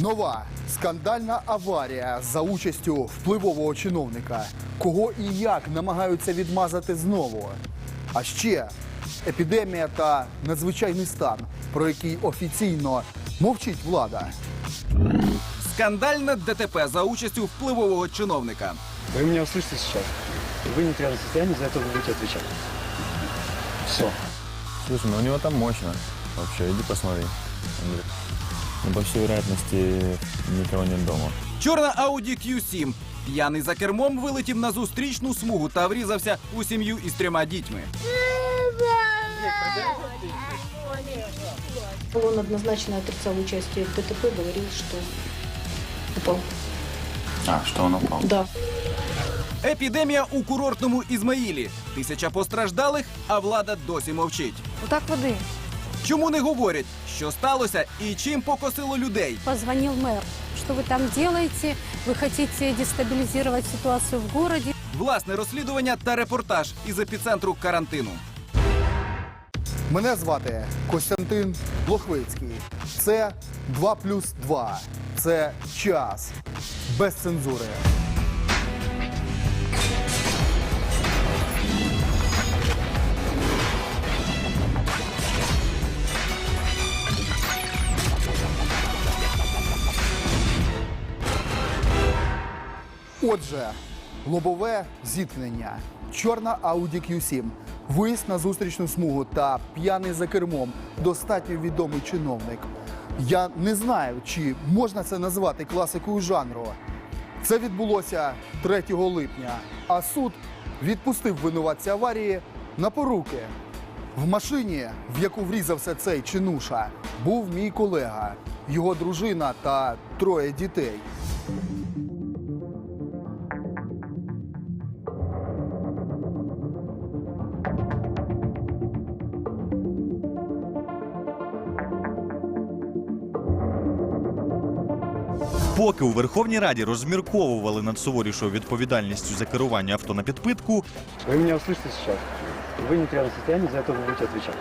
Нова скандальна аварія за участю впливового чиновника. Кого і як намагаються відмазати знову. А ще епідемія та надзвичайний стан, про який офіційно мовчить влада. Скандальне ДТП за участю впливового чиновника. Вы меня услышите сейчас? Вы не в трезвом состоянии, за это вы будете отвечать. Все. Слушай, ну у него там мощно. Вообще, иди посмотри, Андрей. Ну, по всей вероятности, никого нет дома. Чорна Audi Q7. П'яний за кермом вилетів на зустрічну смугу та врізався у сім'ю із трьома дітьми. Он однозначно отрицал участие в ДТП, говорил, что упал. А, что он упал? Да. Епідемія у курортному Ізмаїлі. Тисяча постраждалих, а влада досі мовчить. Так воды. Чому не говорять, що сталося і чим покосило людей? Позвонил мэр. Что вы там делаете? Вы хотите дестабилизировать ситуацию в городе? Власне розслідування та репортаж із епіцентру карантину. Мене звати Костянтин Блохвицький. Це 2 плюс 2. Це час без цензури. Отже, лобове зіткнення, чорна Audi Q7, виїзд на зустрічну смугу та п'яний за кермом достатньо відомий чиновник. Я не знаю, чи можна це назвати класикою жанру. Це відбулося 3 липня, а суд відпустив винуватця аварії на поруки. В машині, в яку врізався цей чинуша, був мій колега, його дружина та троє дітей. Поки у Верховній Раді розмірковували над суворішою відповідальністю за керування авто на підпитку, Вы меня услышите сейчас? Вы не в трезвом состоянии, за это вы будете отвечать.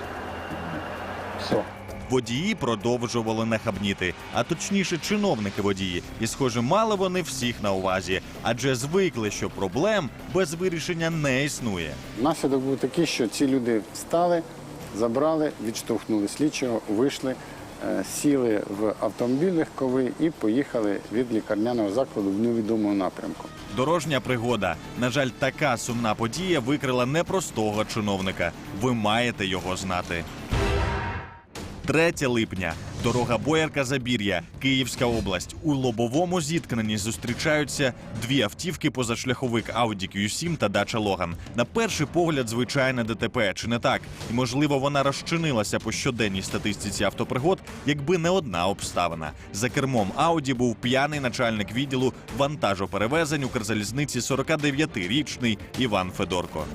Все. водії продовжували нахабніти, а точніше, чиновники водії. І, схоже, мали вони всіх на увазі, адже звикли, що проблем без вирішення не існує. Наслідок був такий, що ці люди встали, забрали, відштовхнули слідчого, вийшли, е, сіли в автомобіль легковий і поїхали від лікарняного закладу в невідомому напрямку. Дорожня пригода. На жаль, така сумна подія викрила непростого чиновника. Ви маєте його знати. 3 липня. Дорога Боярка Забір'я, Київська область. У лобовому зіткненні зустрічаються дві автівки позашляховик Audi Q7 та Dacia Logan. На перший погляд, звичайне ДТП, чи не так? І можливо, вона розчинилася по щоденній статистиці автопригод, якби не одна обставина. За кермом Audi був п'яний начальник відділу вантажоперевезень Укрзалізниці 49-річний Іван Федорко.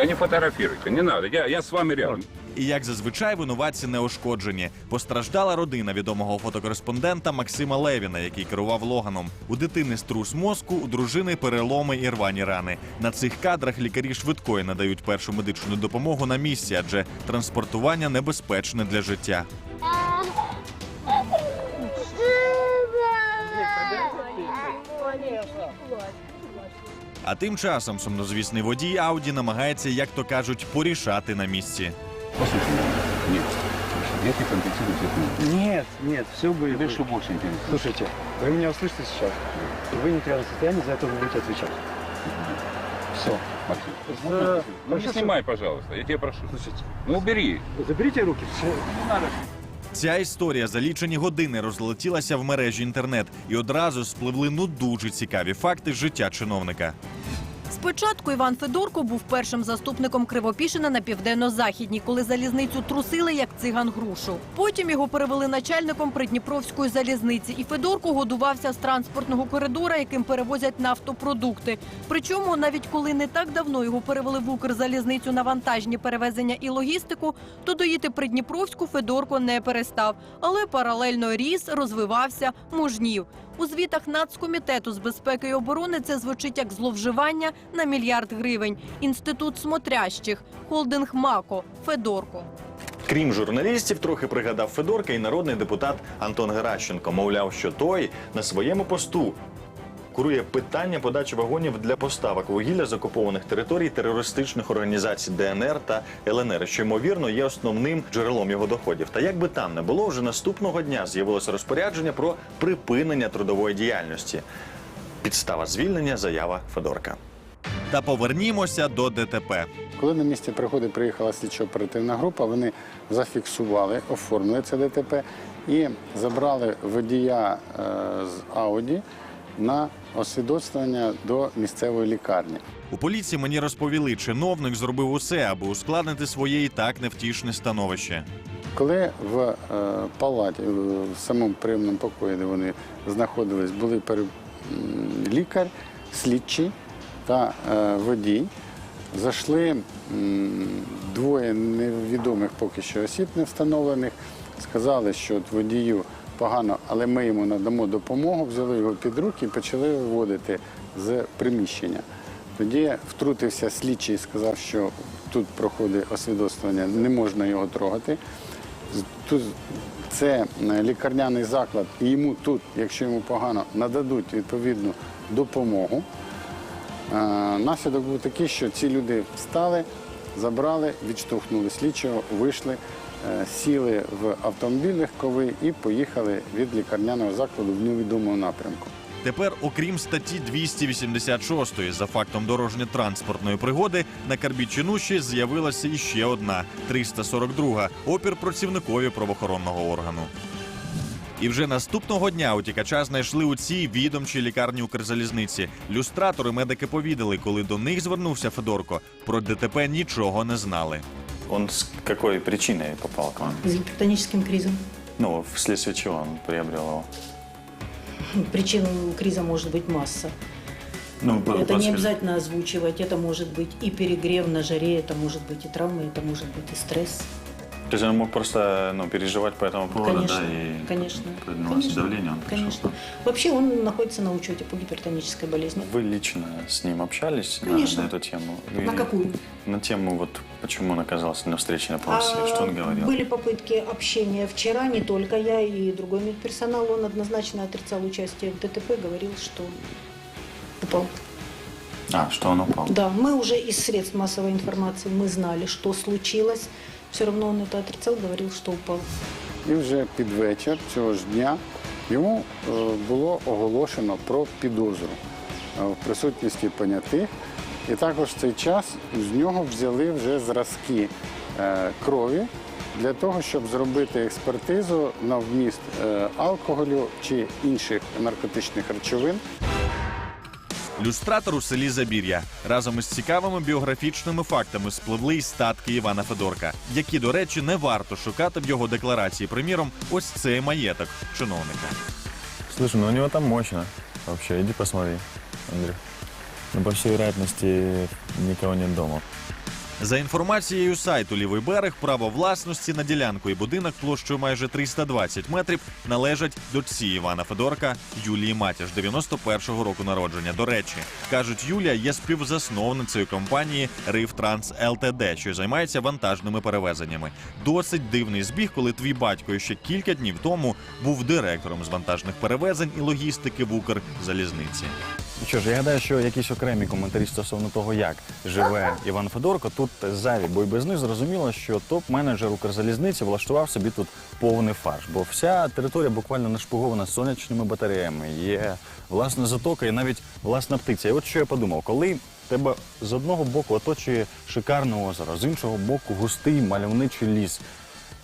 Да не фотографируйте, не надо, я, я с вами рядом. І як зазвичай винуватці не ошкоджені. Постраждала родина відомого фотокореспондента Максима Левіна, який керував Логаном. У дитини струс мозку, у дружини переломи і рвані рани. На цих кадрах лікарі швидкої надають першу медичну допомогу на місці, адже транспортування небезпечне для життя. А тим часом сумнозвісний водій Ауді намагається, як то кажуть, порішати на місці. Послушай меня. Нет. Слушай, я тебе компенсирую тебе. Нет, нет, все будет. Тебе что больше интересно? Слушайте, вы меня услышите сейчас? Вы не в трезвом состоянии, за это вы будете отвечать. Все. Максим, За- ну не Хорошо, снимай, пожалуйста, я тебя прошу. Слушайте, Ну убери. заберите руки. Все. Ця історія за лічені години розлетілася в мережі інтернет і одразу спливли ну дуже цікаві факти життя чиновника. Спочатку Іван Федорко був першим заступником Кривопішина на південно-західній, коли залізницю трусили як циган грушу. Потім його перевели начальником Придніпровської залізниці, і Федорко годувався з транспортного коридора, яким перевозять нафтопродукти. Причому, навіть коли не так давно його перевели в Укрзалізницю на вантажні перевезення і логістику, то доїти Придніпровську Федорко не перестав, але паралельно ріс, розвивався, мужнів. У звітах Нацкомітету з безпеки і оборони це звучить як зловживання на мільярд гривень. Інститут смотрящих, холдинг Мако, Федорко. Крім журналістів, трохи пригадав Федорка і народний депутат Антон Геращенко. Мовляв, що той на своєму посту курує питання подачі вагонів для поставок вугілля з окупованих територій терористичних організацій ДНР та ЛНР, що ймовірно є основним джерелом його доходів. Та як би там не було, вже наступного дня з'явилося розпорядження про припинення трудової діяльності. Підстава звільнення заява Федорка. Та повернімося до ДТП. Коли на місці пригоди приїхала слідчо-оперативна група, вони зафіксували, оформили це ДТП і забрали водія е, з Ауді на освідоцтвення до місцевої лікарні. У поліції мені розповіли, чиновник зробив усе, аби ускладнити своє і так невтішне становище. Коли в е, палаті, в самому прийомному покої, де вони знаходились, були лікар, слідчий та е, водій, зайшли двоє невідомих поки що осіб не встановлених, сказали, що водію погано, але ми йому надамо допомогу, взяли його під руки і почали виводити з приміщення. Тоді втрутився слідчий і сказав, що тут проходить освідоцтвення, не можна його трогати. Тут це е, лікарняний заклад, і йому тут, якщо йому погано, нададуть відповідну допомогу. Е, Наслідок був такий, що ці люди встали, забрали, відштовхнули слідчого, вийшли, сіли в автомобіль легковий і поїхали від лікарняного закладу в невідомому напрямку. Тепер, окрім статті 286 за фактом дорожньо-транспортної пригоди, на Карбічину ще з'явилася іще одна 342 опір працівникові правоохоронного органу. І вже наступного дня утікача знайшли у цій відомчій лікарні Укрзалізниці. Люстратори медики повідали, коли до них звернувся Федорко. Про ДТП нічого не знали. Он с какой причиной попал к вам? С гипертоническим кризом. Ну, вследствие чего он приобрел его? Причин криза может быть масса. Ну, Это не после- обязательно озвучивать. Это может быть и перегрев на жаре, это может быть и травма, это может быть и стресс. То есть он мог просто ну, переживать по этому поводу, конечно, да, и конечно. поднялось конечно, давление, он пришел. Конечно. Вообще он находится на учете по гипертонической болезни. Вы лично с ним общались на- на, эту тему? Вы- На какую? На тему, вот почему он оказался на встрече на полосе, А, что он говорил? Были попытки общения вчера, не только я и другой медперсонал. Он однозначно отрицал участие в ДТП, говорил, что упал. А, что он упал? Да, мы уже из средств массовой информации, мы знали, что случилось. Все равно он это отрицал, говорил, что упал. І вже під вечір цього ж дня йому е, було оголошено про підозру е, в присутності понятих. І також в цей час з нього взяли вже зразки е, крові для того, щоб зробити експертизу на вміст е, алкоголю чи інших наркотичних речовин. Люстратор у селі Забір'я разом із цікавими біографічними фактами спливли й статки Івана Федорка, які, до речі, не варто шукати в його декларації. Приміром, ось цей маєток чиновника. Слушай, ну у него там мощно. Вообще, иди посмотри, Андрій Ну, по всей вероятности, никого нет дома. За інформацією сайту Лівий берег, право власності на ділянку і будинок площею майже 320 метрів належать дочці Івана Федорка Юлії Матіш, 91-го року народження. До речі, кажуть, Юлія є співзасновницею компанії Транс ЛТД, що займається вантажними перевезеннями. Досить дивний збіг, коли твій батько ще кілька днів тому був директором з вантажних перевезень і логістики в Укрзалізниці. Ну Що ж, я гадаю, що якісь окремі коментарі стосовно того, як живе Іван Федорко, тут зайві, бо й без них зрозуміло, що топ-менеджер Укрзалізниці влаштував собі тут повний фарш. Бо вся територія буквально нашпигована сонячними батареями, є власна затока і навіть власна птиця. І от що я подумав, коли тебе з одного боку оточує шикарне озеро, з іншого боку густий мальовничий ліс.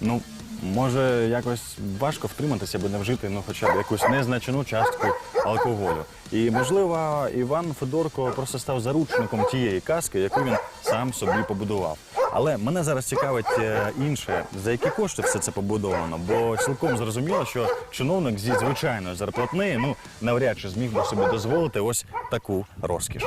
Ну, може, якось важко втриматися, аби не вжити ну, хоча б якусь незначну частку алкоголю. І, можливо, Іван Федорко просто став заручником тієї казки, яку він сам собі побудував. Але мене зараз цікавить е, інше, за які кошти все це побудовано, бо цілком зрозуміло, що чиновник зі звичайної зарплатнеї ну навряд чи зміг би собі дозволити ось таку розкіш.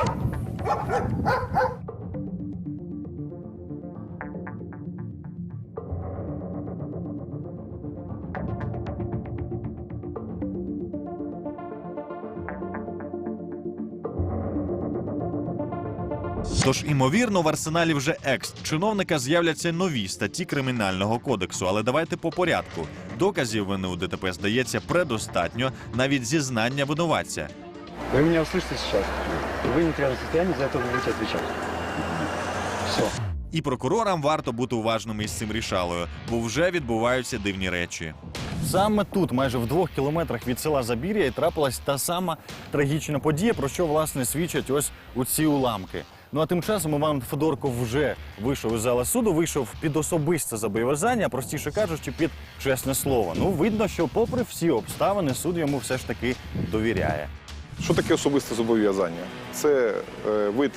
Тож, імовірно, в арсеналі вже екс-чиновника з'являться нові статті кримінального кодексу. Але давайте по порядку. Доказів вини у ДТП здається предостатньо, навіть зізнання винуватця. Вы меня услышите сейчас? Вы не в трезвом состоянии, за это вы будете отвечать. Все. І прокурорам варто бути уважними із цим рішалою, бо вже відбуваються дивні речі. Саме тут, майже в двох кілометрах від села Забір'я, і трапилась та сама трагічна подія, про що власне свідчать ось у ці уламки. Ну а тим часом Іван Федорко вже вийшов із зала суду, вийшов під особисте зобов'язання, простіше кажучи, під чесне слово. Ну видно, що, попри всі обставини, суд йому все ж таки довіряє. Що таке особисте зобов'язання? Це е, вид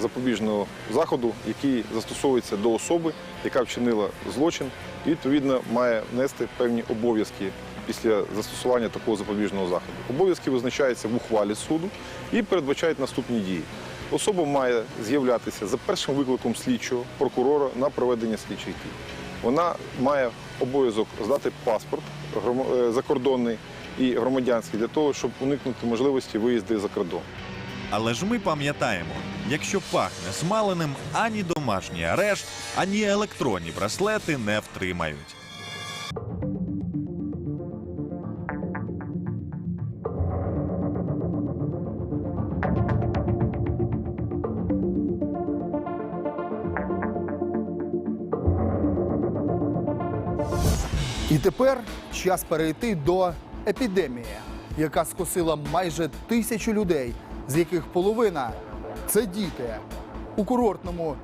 запобіжного заходу, який застосовується до особи, яка вчинила злочин, і відповідно має нести певні обов'язки після застосування такого запобіжного заходу. Обов'язки визначаються в ухвалі суду і передбачають наступні дії. Особа має з'являтися за першим викликом слідчого прокурора на проведення слідчих дій. Вона має обов'язок здати паспорт е, закордонний і громадянський для того, щоб уникнути можливості виїзду за кордон. Але ж ми пам'ятаємо, якщо пахне смаленим, ані домашній арешт, ані електронні браслети не втримають. Тепер час перейти до епідемії, яка скосила майже тисячу людей, з яких половина це діти у курортному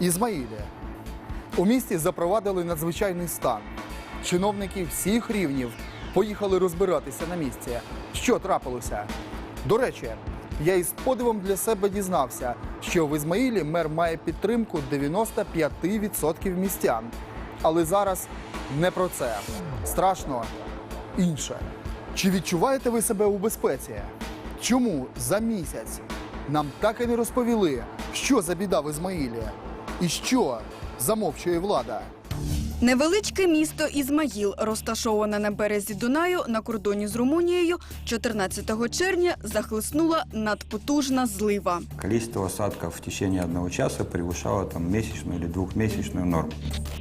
Ізмаїлі. У місті запровадили надзвичайний стан. Чиновники всіх рівнів поїхали розбиратися на місці. Що трапилося? До речі, я із подивом для себе дізнався, що в Ізмаїлі мер має підтримку 95% містян. Але зараз не про це. Страшно інше. Чи відчуваєте ви себе у безпеці? Чому за місяць нам так і не розповіли, що за біда в Ізмаїлі? І що замовчує влада? Невеличке місто Ізмаїл, розташоване на березі Дунаю на кордоні з Румунією, 14 червня захлеснула надпотужна злива. Количество осадков в течение одного часа превышало там месячную или двухмесячную норму.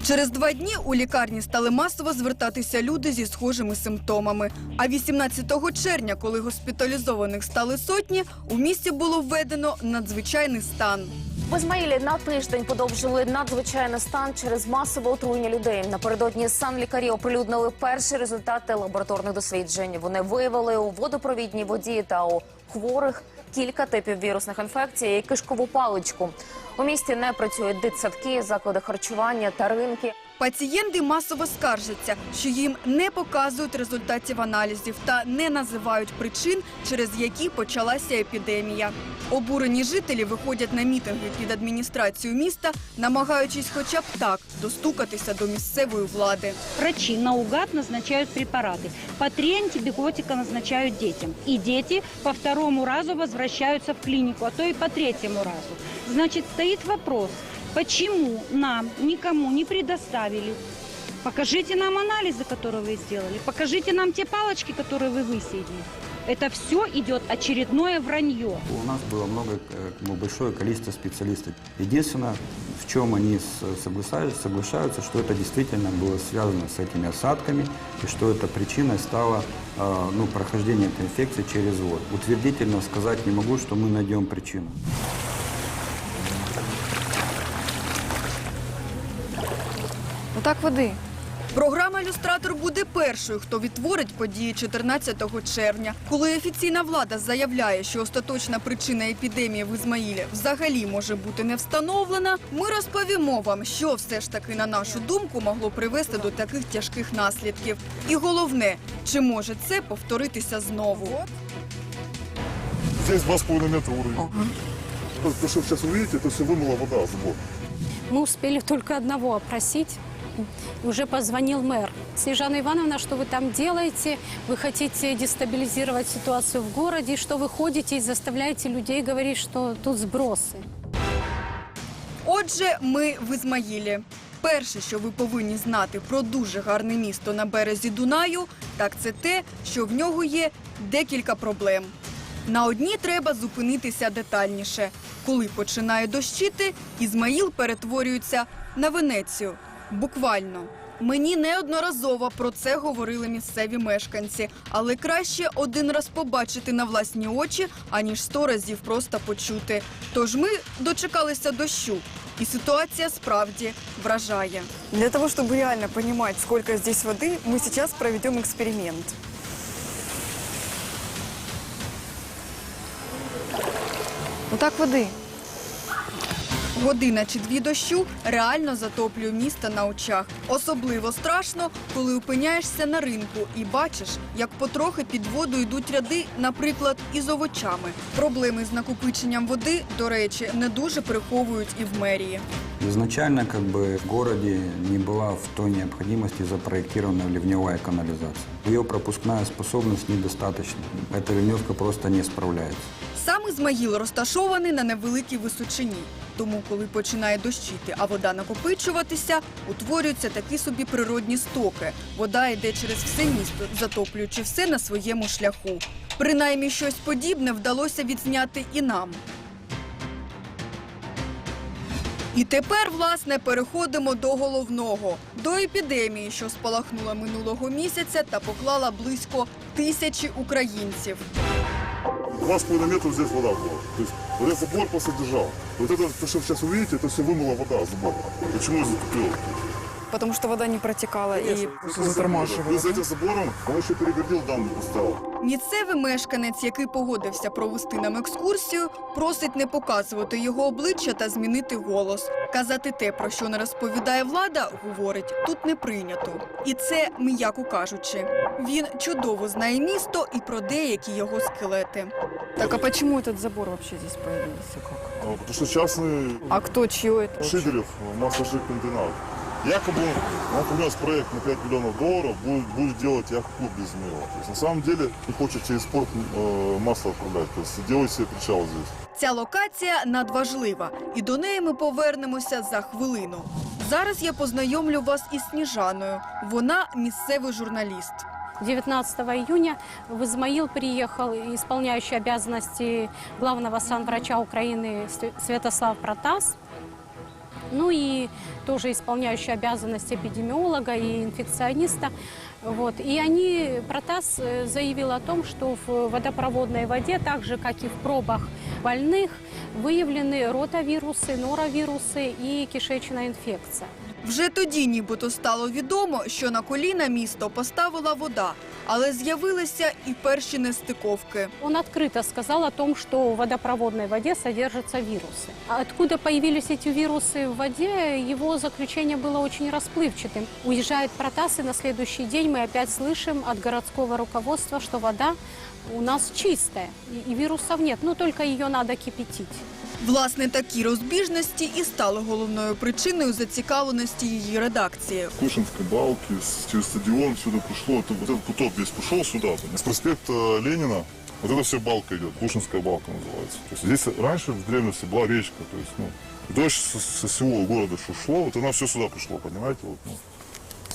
Через два дні у лікарні стали масово звертатися люди зі схожими симптомами. А 18 червня, коли госпіталізованих стали сотні, у місті було введено надзвичайний стан. В Ізмаїлі на тиждень подовжили надзвичайний стан через масове отруєння людей. Напередодні санлікарі оприлюднили перші результати лабораторних досліджень. Вони виявили у водопровідній воді та у хворих кілька типів вірусних інфекцій і кишкову паличку. У місті не працюють дитсадки, заклади харчування та ринки. Пацієнти масово скаржаться, що їм не показують результатів аналізів та не називають причин, через які почалася епідемія. Обурені жителі виходять на мітинги під адміністрацію міста, намагаючись хоча б так достукатися до місцевої влади. Врачи наугад назначают препараты. По три антибиотика назначают детям. И дети по второму разу возвращаются в клинику, а то и по третьему разу. Значит, стоит вопрос, почему нам никому не предоставили Покажите нам анализы, которые вы сделали. Покажите нам те палочки, которые вы высеяли. Это все идет очередное вранье. У нас было много, э, большое количество специалистов. Единственное, в чем они соглашаются, соглашаются, что это действительно было связано с этими осадками и что это причиной стало э, ну, прохождение этой инфекции через воду. Утвердительно сказать не могу, что мы найдем причину. Отак води. Програма «Люстратор» буде першою, хто відтворить події 14 червня. Коли офіційна влада заявляє, що остаточна причина епідемії в Ізмаїлі взагалі може бути не встановлена, ми розповімо вам, що все ж таки, на нашу думку, могло привести до таких тяжких наслідків. І головне, чи може це повторитися знову. Здесь 2,5 метра уровень. То, что сейчас увидите, это все вымыла вода с гор. Мы успели только одного опросить. Уже позвонил мэр. Снежана Ивановна, что вы там делаете? Вы хотите дестабилизировать ситуацию в городе? И Что вы ходите и заставляете людей говорить, что тут сбросы? Отже, ми в Ізмаїлі. Перше, що ви повинні знати про дуже гарне місто на березі Дунаю, так це те, що в нього є декілька проблем. На одній треба зупинитися детальніше. Коли починає дощити, Ізмаїл перетворюється на Венецію. Буквально. Мені неодноразово про це говорили місцеві мешканці, але краще один раз побачити на власні очі, аніж сто разів просто почути. Тож ми дочекалися дощу, і ситуація справді вражає. Для того, чтобы реально понимать, сколько здесь воды, мы сейчас проведем эксперимент. Вот так воды. Година чи дві дощу реально затоплює місто на очах. Особливо страшно, коли опиняєшся на ринку і бачиш, як потрохи під воду йдуть ряди, наприклад, із овочами. Проблеми з накопиченням води, до речі, не дуже приховують і в мерії. Изначально как бы в городе не была в той необходимости запроектирована ливневая канализация. Ее пропускная способность недостаточна. Эта ливневка просто не справляется. Сам Ізмаїл розташований на невеликій височині. Тому, коли починає дощити, а вода накопичуватися, утворюються такі собі природні стоки. Вода йде через все місто, затоплюючи все на своєму шляху. Принаймні щось подібне вдалося відзняти і нам. І тепер, власне, переходимо до головного до епідемії, що спалахнула минулого місяця та поклала близько тисячі українців. Два с половиной метра здесь вода была. То есть вот этот забор просто держал. Вот это, то, что сейчас увидите, это все вымыла вода с забора. Почему затупило? Потому что вода не протекала и затормаживала. И за этим забором он еще перегородил дамбу поставил. Місцевий мешканець, який погодився провести нам екскурсію, просить не показувати його обличчя та змінити голос. Казати те, про що не розповідає влада, говорить, тут не прийнято. І це м'яко кажучи. Він чудово знає місто і про деякі його скелети. Так а почему этот забор вообще здесь появился? Как? А, Потому что частный А кто, чье это? Шиделев, масложир-комбинат. Якобы он принес проект на 5 миллионов долларов, будет, будет делать яхт-клуб без мыла. То есть на самом деле не хочет через порт э, масло отправлять. То есть делает себе причал здесь. Ця локація надважлива, і до неї ми повернемося за хвилину. Зараз я познайомлю вас із Сніжаною. Вона місцевий журналіст. 19 июня в Измаил приехал исполняющий обязанности главного санврача Украины Свя- Святослав Протас. Ну и тоже исполняющий обязанности эпидемиолога и инфекциониста. Вот. И они, Протас э, заявил о том, что в водопроводной воде, так же как и в пробах больных, выявлены ротавирусы, норовирусы и кишечная инфекция. Вже тоді нібито стало відомо, що на коліна місто поставила вода, але з'явилися і перші нестиковки. Он открыто сказал о том, что в водопроводной воде содержатся вирусы. А Откуда появились эти вирусы в воде, его заключение было очень расплывчатым. Уезжает Протас, и на следующий день мы опять слышим от городского руководства, что вода у нас чистая, и, и вирусов нет, но только ее надо кипятить. Власне, такі розбіжності і стали головною причиною зацікавленості її редакції. Кушинской балки, с- через стадион сюда пришло. Это, вот этот куток весь пошел сюда. С проспекта Ленина вот это все балка идет. Кушинская балка называется. То есть здесь раньше в древности была речка. То есть, ну, и дождь со, со всего города что шло, вот она все сюда пришло, понимаете? Вот, ну.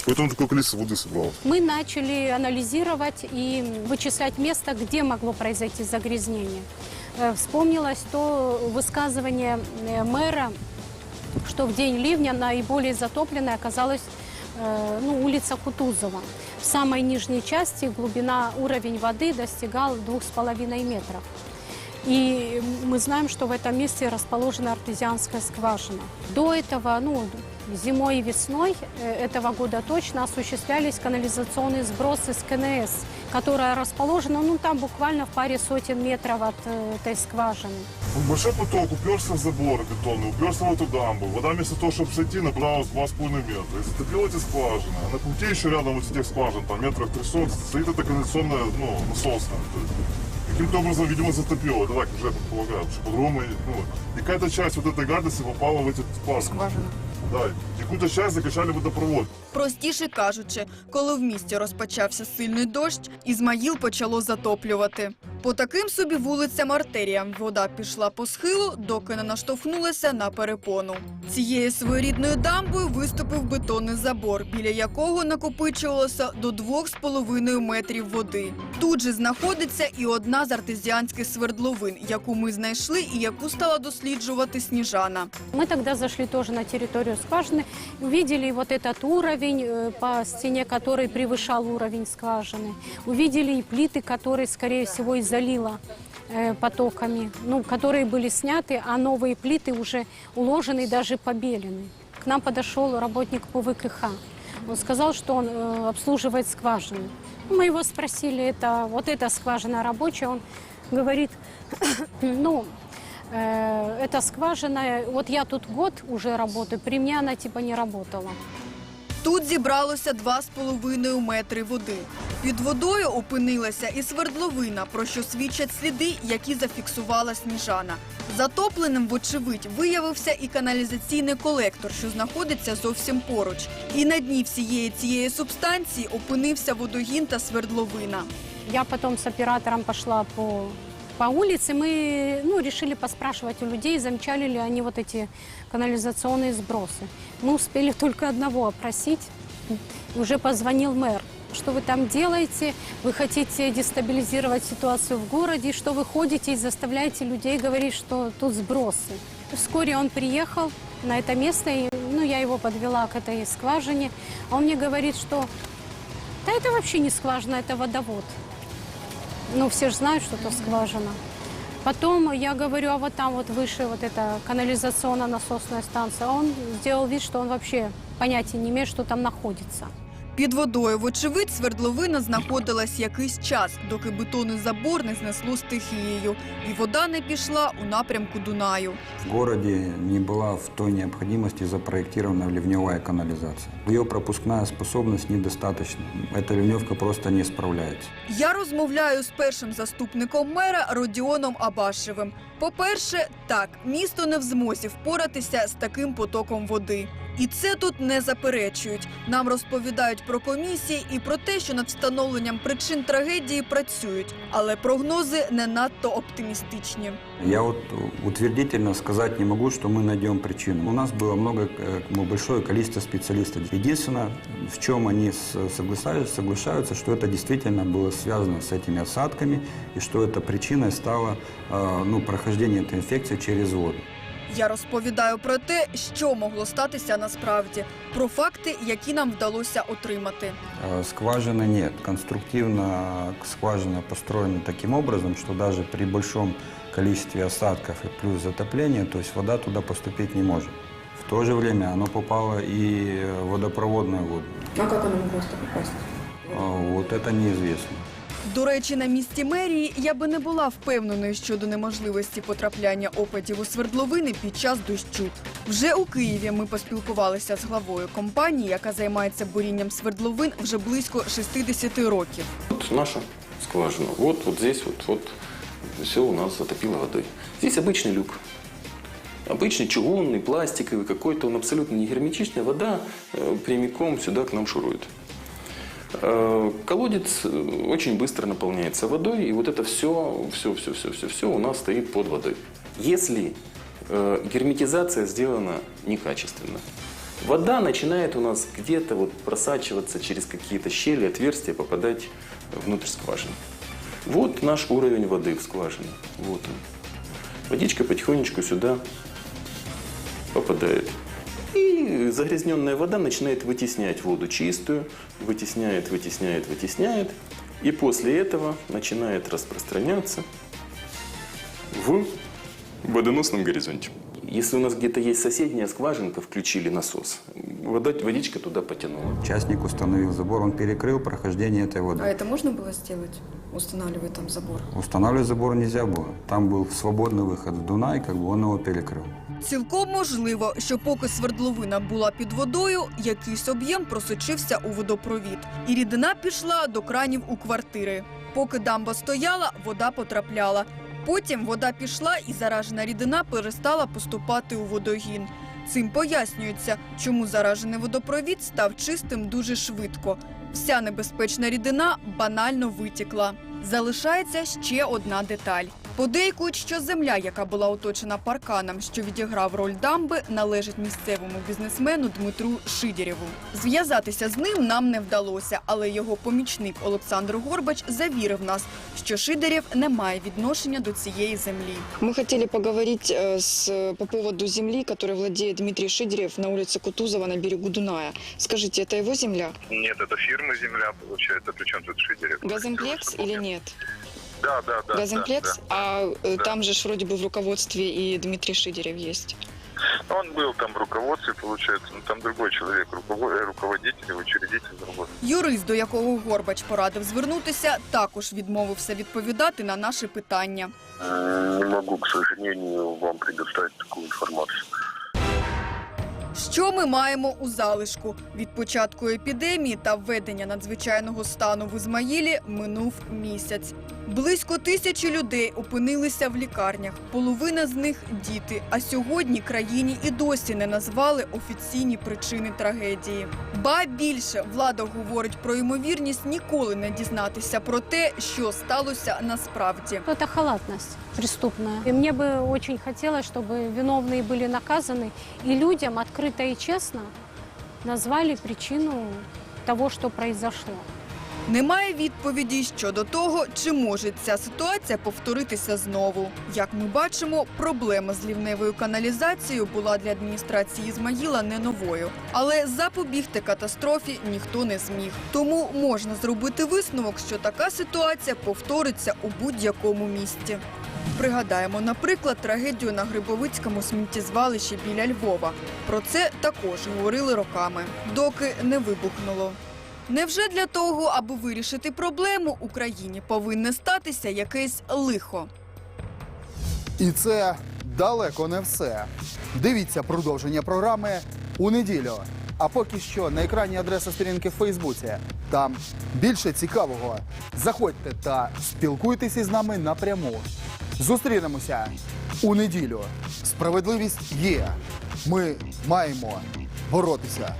Поэтому такое количество воды собралось. Мы начали анализировать и вычислять место, где могло произойти загрязнение. Э, Вспомнилось то высказывание э, мэра, что в день ливня наиболее затопленной оказалась э, ну, улица Кутузова. В самой нижней части глубина, уровень воды достигал двух с половиной метров. И мы знаем, что в этом месте расположена артезианская скважина. До этого, ну, зимой и весной э, этого года точно осуществлялись канализационные сбросы с КНС, которая расположена, ну, там буквально в паре сотен метров от э, этой скважины. Ну, Большой поток уперся в забор бетонный, уперся в эту дамбу. Вода вместо того, чтобы сойти, набралась 2,5 метра. И затопила эти скважины. А на пути еще рядом вот этих скважин, там метров 300, стоит эта канализационная, ну, насосная. Каким-то образом, видимо, затопило. Это так уже предполагаю, потому что по-другому, ну, и какая-то часть вот этой гадости попала в эти скважины. Да, и какую-то закачали водопровод. Простіше кажучи, коли в місті розпочався сильний дощ, Ізмаїл почало затоплювати. По таким собі вулицям артеріям вода пішла по схилу, доки не наштовхнулася на перепону. Цією своєрідною дамбою виступив бетонний забор, біля якого накопичувалося до 2,5 метрів води. Тут же знаходиться і одна з артезіанських свердловин, яку ми знайшли і яку стала досліджувати Сніжана. Мы тогда зашли тоже на территорию скважины, увидели вот этот уровень, э, по стене которой превышал уровень скважины. Увидели и плиты, которые, скорее всего, и залило э, потоками, ну, которые были сняты, а новые плиты уже уложены и даже побелены. К нам подошел работник по ВКХ. Он сказал, что он э, обслуживает скважину. Мы его спросили, это вот эта скважина рабочая, он говорит, ну, Э, эта скважина, вот я тут год уже работаю, при мне она типа не работала. Тут зібралося 2,5 метри води. Під водою опинилася і свердловина, про що свідчать сліди, які зафіксувала Сніжана. Затопленим, вочевидь, виявився і каналізаційний колектор, що знаходиться зовсім поруч. І на дні всієї цієї субстанції опинився водогін та свердловина. Я потом с оператором пошла по, по улице, мы ну, решили поспрашивать у людей, замечали ли они вот эти канализационные сбросы. Мы успели только одного опросить, уже позвонил мэр. Что вы там делаете? Вы хотите дестабилизировать ситуацию в городе? Что вы ходите и заставляете людей говорить, что тут сбросы? Вскоре он приехал на это место, и ну, я его подвела к этой скважине. А Он мне говорит, что да это вообще не скважина, это водовод. Ну, все же знают, что это скважина. Потом я говорю, а вот там вот выше вот эта канализационно-насосная станция. Он сделал вид, что он вообще понятия не имеет, что там находится. Під водою, вочевидь, свердловина знаходилась якийсь час, доки бетонний забор не знесло стихією, і вода не пішла у напрямку Дунаю. В городе не была в той необходимости запроектирована ливневая канализация. Ее пропускная способность недостаточна. Эта ливневка просто не справляется. Я розмовляю з першим заступником мера Родіоном Абашевим. По-перше, так, місто не в змозі впоратися з таким потоком води. І це тут не заперечують. Нам розповідають про комісії і про те, що над встановленням причин трагедії працюють, але прогнози не надто оптимістичні. Я вот утвердительно сказать не могу, что мы найдем причину. У нас было много, э, ну, большое количество специалистов. Единственное, в чем они с- соглашаются, соглашаются, что это действительно было связано с этими осадками и что это причиной стало э, ну, прохождение этой инфекции через воду. Я розповідаю про те, що могло статися насправді, про факти, які нам вдалося отримати. Э, Скважины нет. Конструктивно скважина построена таким образом, что даже при большом количестве осадков и плюс затопления, то есть вода туда поступить не может. В то же время оно попало и в водопроводную воду. А как оно могло туда попасть? А, Вот это неизвестно. До речі, на місці мерії я би не була впевненою щодо неможливості потрапляння опадів у свердловини під час дощу. Вже у Києві ми поспілкувалися з главою компанії, яка займається бурінням свердловин вже близько 60 років. Вот наша скважина. Вот, вот здесь вот, вот все у нас затопило водой. Здесь обычный люк. Обычный чугунный, пластиковый какой-то, он абсолютно не герметичный. Вода э, прямиком сюда к нам шурует. Э, колодец э, очень быстро наполняется водой, и вот это все, все, все, все, все, все у нас стоит под водой. Если герметизация сделана некачественно, вода начинает у нас где-то вот просачиваться через какие-то щели, отверстия, попадать внутрь скважины. Вот наш уровень воды в скважине. Вот он. Водичка потихонечку сюда попадает. И загрязненная вода начинает вытеснять воду чистую, вытесняет, вытесняет, вытесняет. И после этого начинает распространяться в водоносном горизонте. Если у нас где-то есть соседняя скважинка, включили насос, вода, водичка туда потянула. Частник установил забор, он перекрыл прохождение этой воды. А это можно было сделать? Устанавливать там забор? Устанавливать забор нельзя было. Там был свободный выход в Дунай, как бы он его перекрыл. Цілком можливо, що поки свердловина була під водою, якийсь об'єм просочився у водопровід, і рідина пішла до кранів у квартири. Поки дамба стояла, вода потрапляла. Потім вода пішла і заражена рідина перестала поступати у водогін. Цим пояснюється, чому заражений водопровід став чистим дуже швидко. Вся небезпечна рідина банально витікла. Залишається ще одна деталь. Подейкують, що земля, яка була оточена парканом, що відіграв роль дамби, належить місцевому бізнесмену Дмитру Шидєрєву. Зв'язатися з ним нам не вдалося, але його помічник Олександр Горбач завірив нас, що Шидерєв не має відношення до цієї землі. Мы хотели поговорить э, с, по поводу земли, которой владеет Дмитрий Шидерев на улице Кутузова на берегу Дуная. Скажите, это его земля? Нет, это фирма земля, получается. Причем тут Шидерев? Газимплекс или нет? Да, да, да. Газимплекс? да, А э, Да. там же ж вроде бы в руководстве и Дмитрий Шидерев есть. да. Он был там в руководстве, получается. Ну, там другой человек, руково- э, руководитель, учредитель другой. Юрист, до якого Горбач порадив звернутися, також відмовився відповідати на наші питання. Не могу, к сожалению, вам предоставить такую информацию. Що ми маємо у залишку? Від початку епідемії та введення надзвичайного стану в Ізмаїлі минув місяць. Близько тисячі людей опинилися в лікарнях. Половина з них діти. А сьогодні країні і досі не назвали офіційні причини трагедії. Ба більше влада говорить про ймовірність ніколи не дізнатися про те, що сталося насправді. Это халатность преступная. И мне бы очень хотелось, чтобы виновные были наказаны, и людям открыто и честно назвали причину того, что произошло. Немає відповіді щодо того, чи може ця ситуація повторитися знову. Як ми бачимо, проблема з лівневою каналізацією була для адміністрації Ізмаїла не новою, але запобігти катастрофі ніхто не зміг. Тому можна зробити висновок, що така ситуація повториться у будь-якому місті. Пригадаємо, наприклад, трагедію на Грибовицькому сміттєзвалищі біля Львова. Про це також говорили роками, доки не вибухнуло. Невже для того, аби вирішити проблему, Україні повинне статися якесь лихо? І це далеко не все. Дивіться продовження програми у неділю. А поки що на екрані адреса сторінки в Фейсбуці. Там більше цікавого. Заходьте та спілкуйтеся з нами напряму. Зустрінемося у неділю. Справедливість є. Ми маємо боротися